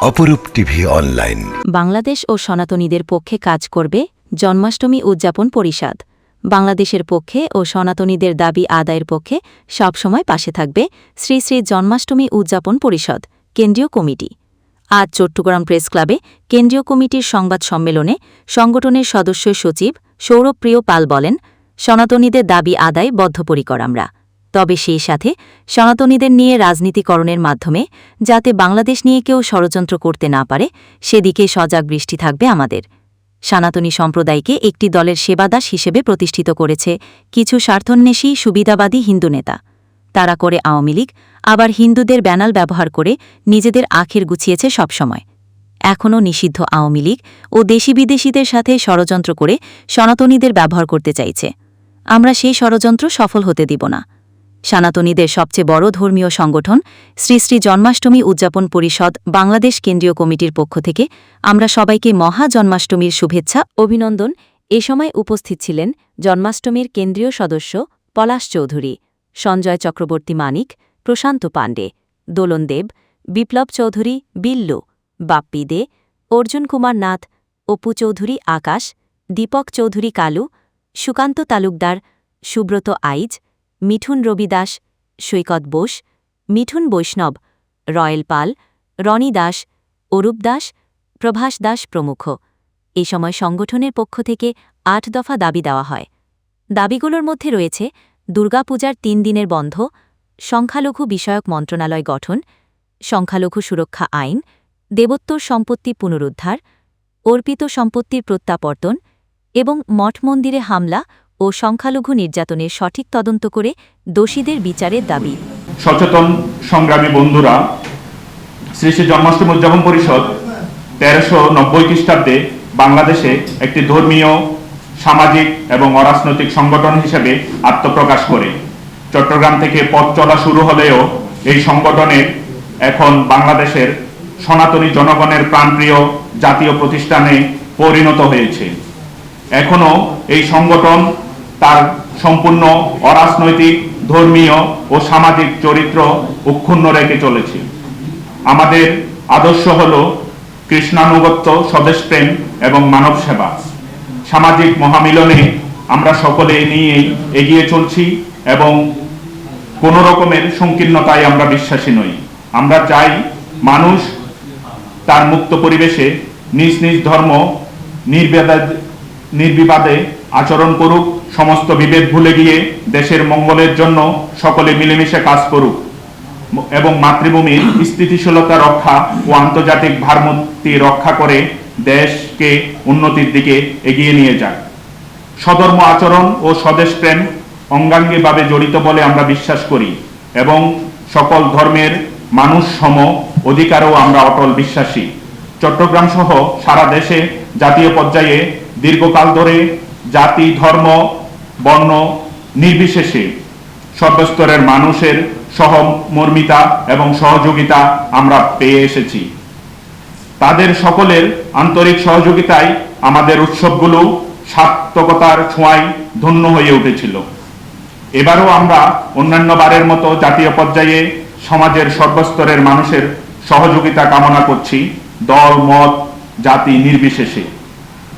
অপরূপ TV online. Bangladesh ও সনাতনীদের পক্ষে কাজ করবে জন্মাষ্টমী উদযাপন পরিষদ। বাংলাদেশের পক্ষে ও সনাতনীদের দাবি আদায়ের পক্ষে সবসময় পাশে থাকবে শ্রী শ্রী জন্মাষ্টমী উদযাপন পরিষদ, কেন্দ্রীয় কমিটি। আজ চট্টগ্রাম প্রেস ক্লাবে কেন্দ্রীয় কমিটির সংবাদ সম্মেলনে সংগঠনের সদস্য সচিব সৌরভপ্রিয় পাল বলেন, সনাতনীদের দাবি আদায় বদ্ধপরিকর আমরা। তবে সেই সাথে সনাতনীদের নিয়ে রাজনীতিকরণের মাধ্যমে, যাতে বাংলাদেশ নিয়ে কেউ ষড়যন্ত্র করতে না পারে, সেদিকে সজাগ বৃষ্টি থাকবে আমাদের। সনাতনী সম্প্রদায়কে একটি দলের সেবাদাস হিসেবে প্রতিষ্ঠিত করেছে কিছু স্বার্থন্বেষী, সুবিধাবাদী হিন্দু নেতা। তারা করে আওয়ামী লীগ, আবার হিন্দুদের ব্যানাল ব্যবহার করে নিজেদের আখের গুছিয়েছে সবসময়। এখনও নিষিদ্ধ আওয়ামী লীগ ও দেশি বিদেশিদের সাথে ষড়যন্ত্র করে সনাতনীদের ব্যবহার করতে চাইছে। আমরা সেই ষড়যন্ত্র সফল হতে দিব না। সনাতনীদের সবচেয়ে বড় ধর্মীয় সংগঠন, শ্রী শ্রী জন্মাষ্টমী উদযাপন পরিষদ বাংলাদেশ কেন্দ্রীয় কমিটির পক্ষ থেকে আমরা সবাইকে মহা জন্মাষ্টমীর শুভেচ্ছা, অভিনন্দন। এ সময় উপস্থিত ছিলেন জন্মাষ্টমীর কেন্দ্রীয় সদস্য পলাশ চৌধুরী, সঞ্জয় চক্রবর্তী মানিক, প্রশান্ত পাণ্ডে, দোলন দেব, বিপ্লব চৌধুরী, বিল্লু, বাপ্পি দে, অর্জুন কুমার নাথ, অপু চৌধুরী, আকাশ, দীপক চৌধুরী কালু, সুকান্ত তালুকদার, সুব্রত আইজ মিঠুন রবি দাস সৈকত বোস, মিঠুন বৈষ্ণব, রয়েল পাল, রনি দাস, অরূপ দাস, প্রভাস দাস প্রমুখ। এ সময় সংগঠনের পক্ষ থেকে আট দফা দাবি দেওয়া হয়। দাবিগুলোর মধ্যে রয়েছে দুর্গাপূজার তিন দিনের বন্ধ, সংখ্যালঘু বিষয়ক মন্ত্রণালয় গঠন, সংখ্যালঘু সুরক্ষা আইন, দেবোত্তর সম্পত্তি পুনরুদ্ধার, অর্পিত সম্পত্তির প্রত্যাবর্তন এবং মঠ মন্দিরে হামলা ও সংখ্যালঘু নির্যাতনের সঠিক তদন্ত করে দোষীদের বিচারের দাবি। সচেতন সংগ্রামী বন্ধুরা শ্রী শ্রী জন্মাষ্টমী উদযাপন পরিষদ তেরোশো নব্বই খ্রিস্টাব্দে বাংলাদেশে একটি ধর্মীয়, সামাজিক এবং অরাজনৈতিক সংগঠন হিসেবে আত্মপ্রকাশ করে। চট্টগ্রাম থেকে পথ চলা শুরু হলেও এই সংগঠনের এখন বাংলাদেশের সনাতনী জনগণের প্রাণপ্রিয় জাতীয় প্রতিষ্ঠানে পরিণত হয়েছে। এখনও এই সংগঠন তার সম্পূর্ণ অরাজনৈতিক, ধর্মীয় ও সামাজিক চরিত্র অক্ষুণ্ণ রেখে চলেছে। আমাদের আদর্শ হল কৃষ্ণানুগত্য স্বদেশপ্রেম এবং মানব সেবা। সামাজিক মহামিলনে আমরা সকলে নিয়েই এগিয়ে চলছি এবং কোনো রকমের সংকীর্ণতায় আমরা বিশ্বাসী নই। আমরা চাই মানুষ তার মুক্ত পরিবেশে নিজ নিজ ধর্ম নির্বিবাদে আচরণ করুক সমস্ত বিভেদ ভুলে গিয়ে দেশের মঙ্গলের জন্য সকলে মিলেমিশে কাজ করুক এবং মাতৃভূমির স্থিতিশীলতা রক্ষা ও আন্তর্জাতিক ভারমূর্তি রক্ষা করে দেশকে উন্নতির দিকে এগিয়ে নিয়ে যাক। সধর্ম আচরণ ও স্বদেশপ্রেম অঙ্গাঙ্গিভাবে জড়িত বলে আমরা বিশ্বাস করি এবং সকল ধর্মের মানুষ সম অধিকারও আমরা অটল বিশ্বাসী। চট্টগ্রাম সহ সারা দেশে জাতীয় পর্যায়ে দীর্ঘকাল ধরে জাতি, ধর্ম, বর্ণ নির্বিশেষে সর্বস্তরের মানুষের সহমর্মিতা এবং সহযোগিতা আমরা পেয়ে এসেছি। তাদের সকলের আন্তরিক সহযোগিতায় আমাদের উৎসবগুলো সার্থকতার ছোঁয়ায় ধন্য হয়ে উঠেছিল। এবারও আমরা অন্যান্য বারের মতো জাতীয় পর্যায়ে সমাজের সর্বস্তরের মানুষের সহযোগিতা কামনা করছি। দল, মত, জাতি নির্বিশেষে।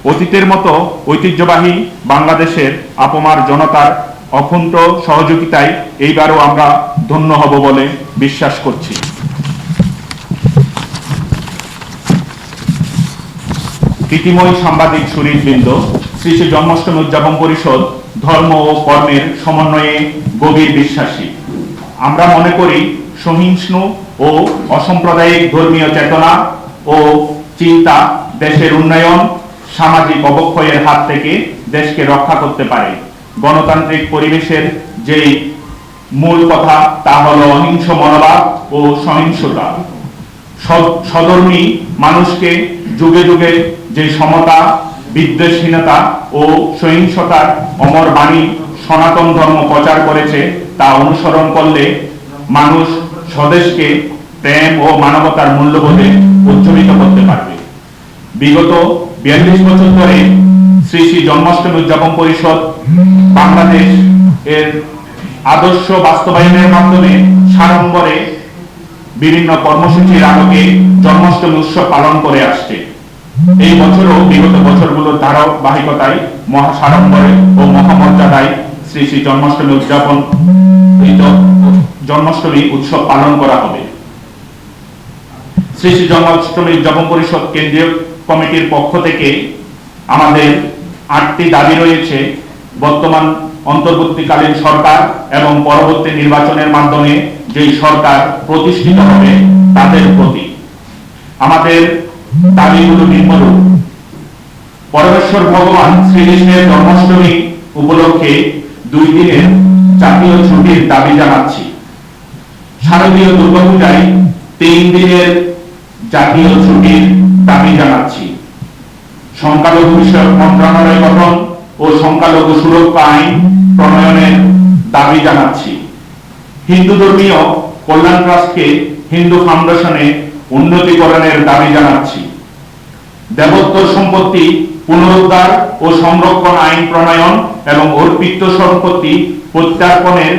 অতীতের মতো ঐতিহ্যবাহী বাংলাদেশের আপমার জনতার অকুণ্ঠ সহযোগিতায় এইবারও আমরা ধন্য হব বলে বিশ্বাস করছি। প্রীতিময় সাংবাদিক সুনীলবৃন্দ শ্রী শ্রী জন্মাষ্টমী উদযাপন পরিষদ, ধর্ম ও কর্মের সমন্বয়ে গভীর বিশ্বাসী। আমরা মনে করি সহিষ্ণু ও অসাম্প্রদায়িক ধর্মীয় চেতনা ও চিন্তা দেশের উন্নয়ন সামাজিক অবক্ষয়ের হাত থেকে দেশকে রক্ষা করতে পারে। গণতান্ত্রিক পরিবেশের যেই মূল কথা, তা হলো অহিংস মনোভাব ও সহিংসতা। সদ- সধর্মী মানুষকে যুগে যুগে যে সমতা, বিদ্বেষহীনতা ও সহিংসতার অমর বাণী সনাতন ধর্ম প্রচার করেছে, তা অনুসরণ করলে মানুষ স্বদেশকে প্রেম ও মানবতার মূল্যবোধে উজ্জীবিত করতে পারবে। বিগত বিয়াল্লিশ বছর ধরে শ্রী শ্রী জন্মাষ্টমী উদযাপন পরিষদ বাংলাদেশ এর আদর্শ বাস্তবায়নের মাধ্যমে সাড়ম্বরে বিভিন্ন কর্মসূচির আলোকে জন্মাষ্টমী উৎসব পালন করে আসছে। এই বছরও বিগত বছরগুলোর ধারাবাহিকতায় মহাসাড়ম্বরে ও মহামর্যাদায় শ্রী শ্রী জন্মাষ্টমী উদযাপন জন্মাষ্টমী উৎসব পালন করা হবে। শ্রী শ্রী জন্মাষ্টমী উদযাপন পরিষদ কেন্দ্রীয় কমিটির পক্ষ থেকে আমাদের আটটি দাবি রয়েছে, বর্তমান অন্তর্বর্তীকালীন সরকার এবং পরবর্তী নির্বাচনের মাধ্যমে যেই সরকার প্রতিষ্ঠিত হবে তাদের প্রতি। আমাদের দাবিগুলো নিম্নরূপ। পরমেশ্বর ভগবান শ্রীকৃষ্ণের জন্মাষ্টমী উপলক্ষে দুই দিনের জাতীয় ছুটির দাবি জানাচ্ছি। শারদীয় দুর্গাপূজায় তিন দিনের জাতীয় ছুটির দাবি জানাচ্ছি। সংখ্যালঘু বিষয়ক মন্ত্রণালয় গঠন ও সংখ্যালঘু সুরক্ষা আইন প্রণয়নের দাবি জানাচ্ছি। হিন্দু ধর্মীয় কল্যাণ ট্রাস্টকে হিন্দু ফাউন্ডেশনে উন্নতিকরণের দাবি জানাচ্ছি। দেবোত্তর সম্পত্তি পুনরুদ্ধার ও সংরক্ষণ আইন প্রণয়ন এবং অর্পিত সম্পত্তি প্রত্যার্পণের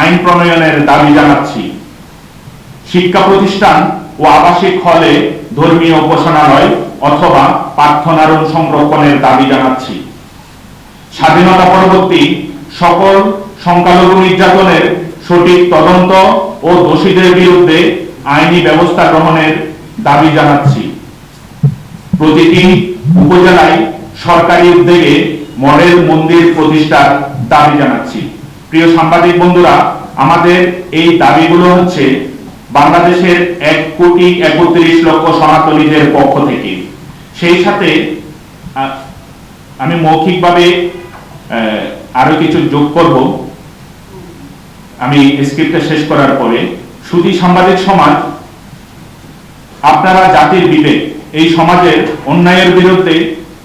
আইন প্রণয়নের দাবি জানাচ্ছি। শিক্ষা প্রতিষ্ঠান ও আবাসিক হলে ধর্মীয় উপাসনালয় অথবা প্রার্থনারণ সংরক্ষণের দাবি জানাচ্ছি। স্বাধীনতা পরবর্তী সকল সংখ্যালঘু নির্যাতনের সঠিক তদন্ত ও দোষীদের বিরুদ্ধে আইনি ব্যবস্থা গ্রহণের দাবি জানাচ্ছি। প্রতিটি উপজেলায় সরকারি উদ্যোগে মডেল মন্দির প্রতিষ্ঠার দাবি জানাচ্ছি। প্রিয় সাংবাদিক বন্ধুরা, আমাদের এই দাবিগুলো হচ্ছে বাংলাদেশের এক কোটি একত্রিশ লক্ষ সনাতনীদের পক্ষ থেকে। সেই সাথে আমি মৌখিকভাবে আরও কিছু যোগ করব। আমি স্ক্রিপ্টটা শেষ করার পরে শুধু সাংবাদিক সমাজ, আপনারা জাতির বিবেক, এই সমাজের অন্যায়ের বিরুদ্ধে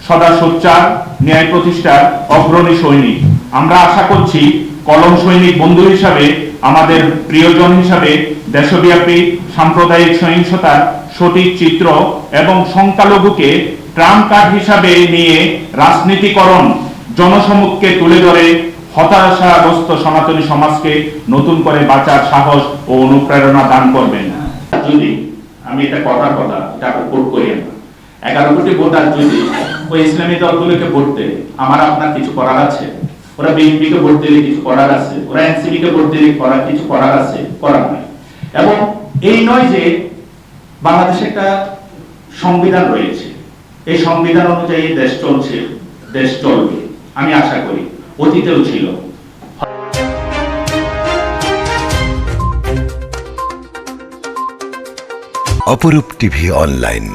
সদা সোচ্চার, ন্যায় প্রতিষ্ঠার অগ্রণী সৈনিক। আমরা আশা করছি, কলম সৈনিক বন্ধু হিসাবে আমাদের প্রিয়জন হিসাবে দেশব্যাপী সাম্প্রদায়িক সহিংসতার সঠিক চিত্র এবং সংখ্যালঘুকে ট্রাম্প কার্ড হিসাবে নিয়ে রাজনীতিকরণ জনসমুখকে তুলে ধরে হতাশাগ্রস্ত সনাতনী সমাজকে নতুন করে বাঁচার সাহস ও অনুপ্রেরণা দান করবেন। যদি আমি এটা কথার কথা এটা কোট করি এগারো কোটি ভোটার যদি ওই ইসলামী দলগুলোকে ভোট দেয়, আমার আপনার কিছু করার আছে? ওরা বিএনপি কে ভোট দিলে কিছু করার আছে, ওরা এনসিপি কে ভোট দিলে করার কিছু করার আছে, করার নাই। এবং এই নয় যে বাংলাদেশে একটা সংবিধান রয়েছে। এই সংবিধান অনুযায়ী দেশ চলছে, দেশ চলবে, আমি আশা করি। অতীতেও ছিল। অপরূপ টিভি অনলাইন।